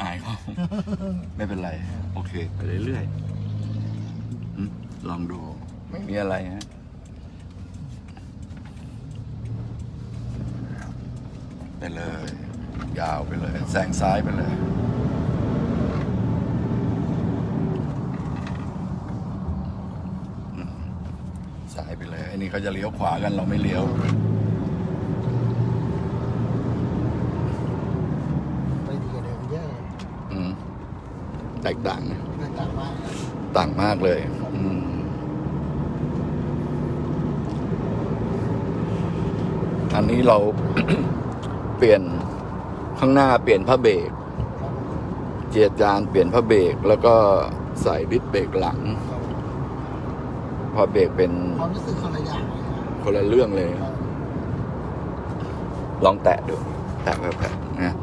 อายเขา ไม่เป็นไร โอเค ไปเรื่อยๆลองดู ไม่มีอะไรฮะ ไปเลย ยาวไปเลย แซงซ้ายไปเลยซ้ายไปเลยไอ้นี่เขาจะเลี้ยวขวากันเราไม่เลี้ยว ไปดีกว่าเดิมเยอะ อืม แตกต่างนะแตกต่างมากต่างมากเลย อืมอันนี้เราเปลี่ยนข้างหน้าเปลี่ยนผ้าเบรกครับเจียร์จานเปลี่ยนผ้าเบรกแล้วก็ใส่ดิสเบรกหลังครับผ้าเบรกเป็นความรู้สึกคนละอย่างเลยนะคนละเรื่องเลยครับลองแตะดู แตะแบบนะฮะ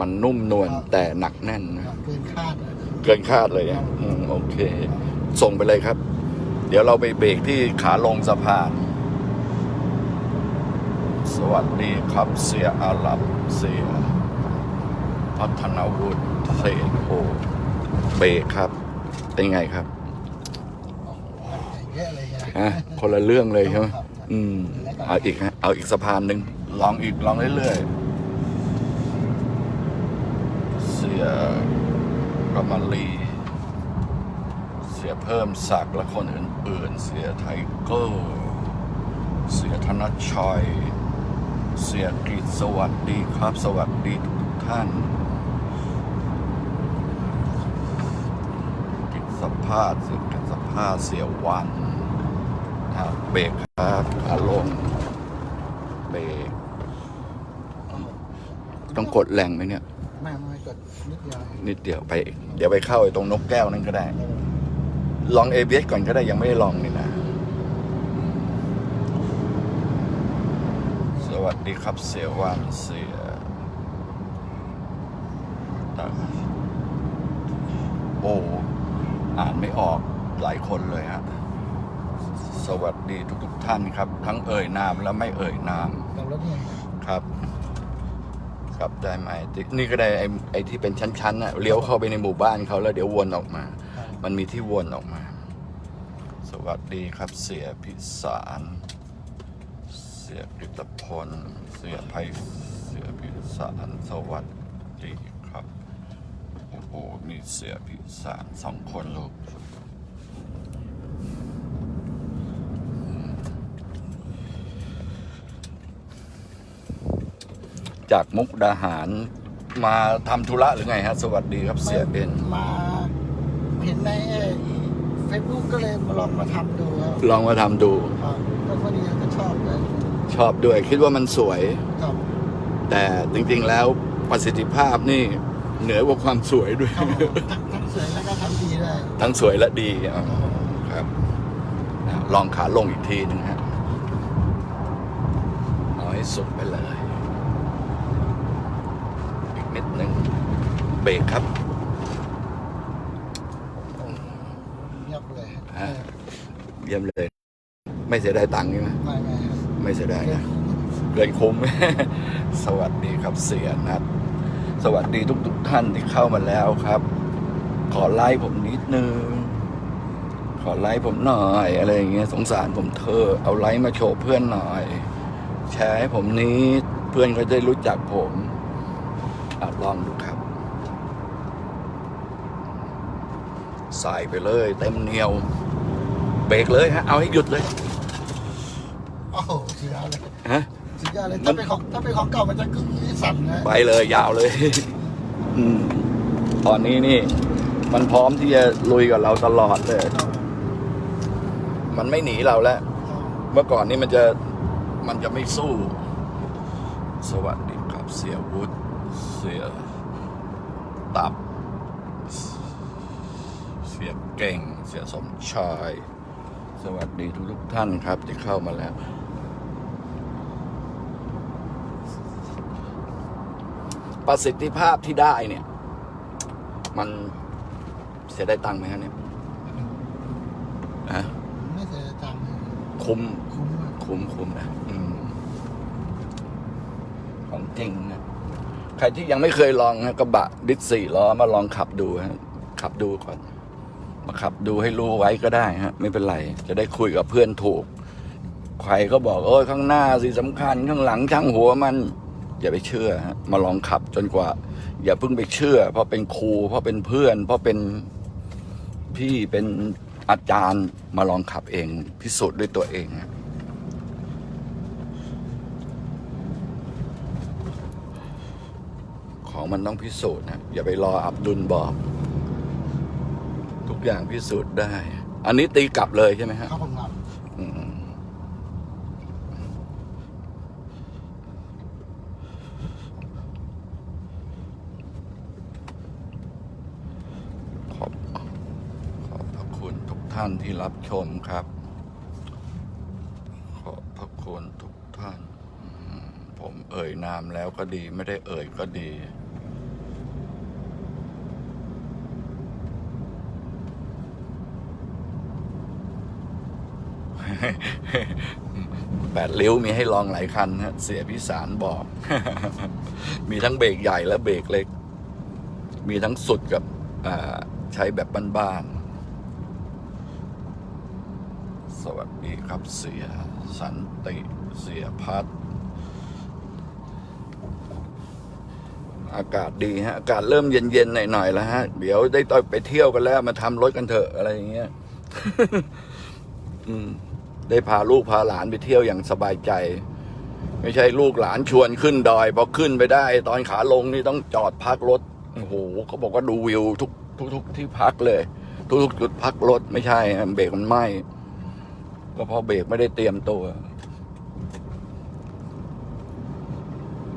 มันนุ่มนวลแต่หนักแน่นนะเกินคาดเลยเกินคาดเลยอะอืมโอเค ส่งไปเลยครับ เดี๋ยวเราไปเบรกที่ขาลงสะพาน สวัสดีครับเสียอาหรับเสีย พัฒนาวุฒิเศษโพเบรกครับ เป็นไงครับเยอะเลยนะฮะคนละเรื่องเลยใช่ไหมครับอืม เอาอีกฮะเอาอีกสะพานหนึ่งลองอีกลองเรื่อยๆ เสีย กำมลี เสียเพิ่มศักและคนอื่นๆ เสียไทเกอร์เสียธนชัย เสียกฤษสวัสดีครับ สวัสดีทุกท่าน กิจสภาพเสียกิจสภาพเสียวันครับเบรกครับขาลงเบรกต้องกดแรงไหมเนี่ย ไม่ไม่กดนิดเดียวนิดเดียวไป เดี๋ยวไปเข้าไอ้ตรงนกแก้วนั่นก็ได้ ลองเอเก่อนก็ได้ยังไม่ได้ลองนี่นะ สวัสดีครับเสียวันเสียตาโอ้อ่านไม่ออกหลายคนเลยฮะสวัสดีทุกๆท่านครับ ทั้งเอ่ยนามและไม่เอ่ยนามกับรถเนี่ยครับ ครับได้ไหมนี่ก็ได้ไอ้ไอ้ที่เป็นชั้นๆน่ะเลี้ยวเข้าไปในหมู่บ้านเขาแล้วเดี๋ยววนออกมาครับมันมีที่วนออกมา สวัสดีครับเสียพิสาร เสียกฤตพล เสียไพเสียพิสารสวัสดีครับ โอ้โหมีเสียพิสารสองคนลูก จากมุกดาหาร มาทำธุระหรือไงฮะ สวัสดีครับเสียเป็นมาเห็นในเฟซบุ๊กก็เลยมาลองมาทำดูครับลองมาทำดู ครับแล้วพอดีก็ชอบเลยชอบด้วยคิดว่ามันสวย ครับแต่จริงๆแล้วประสิทธิภาพนี่เหนือกว่าความสวยด้วย ครับผมทั้งทั้งสวยแล้วก็ทำดีด้วยทั้งสวยและดีอ๋อครับอะลองขาลงอีกทีหนึงฮะเอาให้สุดไปเลย อีกนิดหนึ่งเบรกครับเงียบเลยฮะเยี่ยมเลย ไม่เสียดายตังค์ใช่ไหมไม่ไม่ครับไม่เสียดายนะเกินคุ้ม สวัสดีครับเสียนัดสวัสดีทุกๆทท่านที่เข้ามาแล้วครับ ขอไลค์ผมนิดนึง ขอไลค์ผมหน่อยอะไรอย่างเงี้ยสงสารผมเธอะเอาไลค์มาโชว์เพื่อนหน่อย แชร์ให้ผมนิดเพื่อนเขาจะได้รู้จักผมอะลองดูครับ ใส่ไปเลย เต็มเหนียว เบรกเลยฮะ เอาให้หยุดเลยโอ้โหสุดยอดเลยฮะ สุดยอดเลยถ้าเป็นของถ้าเป็นของเก่ามันจะกึ่งสั่นนะไปเลยยาวเลย อืมตอนนี้นี่ มันพร้อมที่จะลุยกับเราตลอดเลยครับมันไม่หนีเราแล้ว เมื่อก่อนนี่มันจะมันจะไม่สู้ สวัสดีครับเสียวุฒิเสียตับ เสียเก่งเสียสมชาย สวัสดีทุกทุกๆท่านครับที่เข้ามาแล้ว ประสิทธิภาพที่ได้เนี่ย มันเสียได้ตังค์ไหมฮะเนี่ยฮะไม่เสียตังค์คุ้มคุ้มมากคุ้มคุ้มนะอืมของจริงนะใครที่ยังไม่เคยลองฮะกระบะดิสสี่ล้อมาลองขับดูฮะขับดูก่อน มาขับดูให้รู้ไว้ก็ได้ฮะ ไม่เป็นไร จะได้คุยกับเพื่อนถูก ใครก็บอกโอ้ยข้างหน้าสิสำคัญข้างหลังช่างหัวมัน อย่าไปเชื่อฮะมาลองขับจนกว่า อย่าเพิ่งไปเชื่อ เพราะเป็นครู เพราะเป็นเพื่อน เพราะเป็นพี่เป็นอาจารย์มาลองขับเอง พิสูจน์ด้วยตัวเองฮะของมันต้องพิสูจน์นะอย่าไปรออับดุลบอก กอย่างพิสูจน์ได้ อันนี้ตีกลับเลยใช่ไหมฮะครับผมครับอืมขอบขอบพระคุณทุกท่านที่รับชมครับ ขอบพระคุณทุกท่านอืมผมเอ่ยนามแล้วก็ดี ไม่ได้เอ่ยก็ดี แปดเลี้ยวมีให้ลองหลายคันฮะเสียพิสารบอก มีทั้งเบรกใหญ่และเบรกเล็ก มีทั้งสุดกับใช้แบบบ้านๆ สวัสดีครับเสียสันติเสียพัด อากาศดีฮะ อากาศเริ่มเย็นๆ หน่อยๆ แล้วฮะ เดี๋ยวได้ต่อยไปเที่ยวกันแล้ว มาทำรถกันเถอะอะไรอย่างเงี้ย อืม ได้พาลูกพาหลานไปเที่ยวอย่างสบายใจ ไม่ใช่ลูกหลานชวนขึ้นดอยพอขึ้นไปได้ ตอนขาลงนี่ต้องจอดพักรถโอ้โหเขาบอกว่าดูวิวทุกทุกทุกที่พักเลย ทุกทุกจุดพักรถไม่ใช่เบรกมันไหมก็เพราะเบรกไม่ได้เตรียมตัว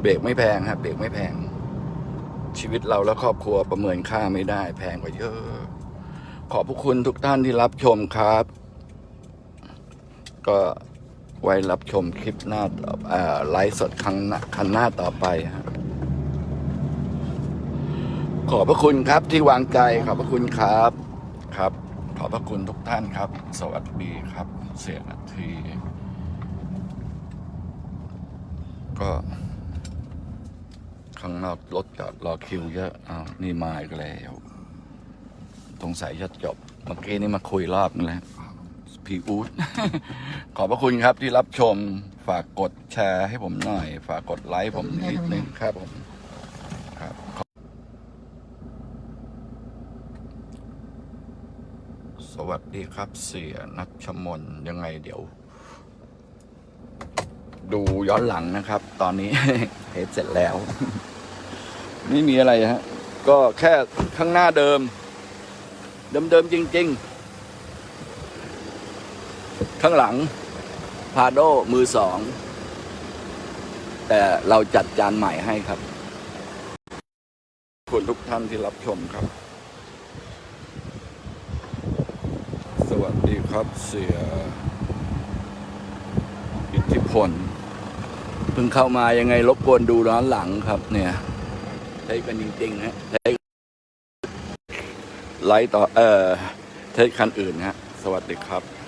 เบรกไม่แพงครับเบรกไม่แพง ชีวิตเราและครอบครัวประเมินค่าไม่ได้ แพงกว่าเยอะ ขอบพระคุณทุกท่านที่รับชมครับ ก็ไว้รับชมคลิปหน้าไลฟ์สดครั้งหน้าครั้งหน้าต่อไปฮะขอบพระคุณครับที่วางใจขอบพระคุณครับครับ ขอบพระคุณทุกท่านครับ สวัสดีครับ เสียนาที ก็ข้างนอกรถจอดรอคิวเยอะอ้าวนี่มาอีกแล้วสงสัยจะจบ เมื่อกี้นี่มาคุยรอบนึงแล้ว พีอูดขอบพระคุณครับที่รับชมฝากกดแชร์ให้ผมหน่อย ฝากกดไลค์ผมนิดนึงครับผมครับสวัสดีครับเสียนัชมนยังไงเดี๋ยว ดูย้อนหลังนะครับ ตอนนี้เทสเสร็จแล้ว ไม่มีอะไรฮะ ก็แค่ข้างหน้าเดิม เดิมๆจริง ๆ ข้างหลังพาโดมือสอง แต่เราจัดจานใหม่ให้ครับ คุณทุกท่านที่รับชมครับ สวัสดีครับเสีย อิทธิพลเพิ่งเข้ามายังไงรบกวนดูร้อนหลังครับ เนี่ยใช้กันจริงๆฮะใช้ไลท์ต่อเอ่อใช้คันอื่นฮะ สวัสดีครับ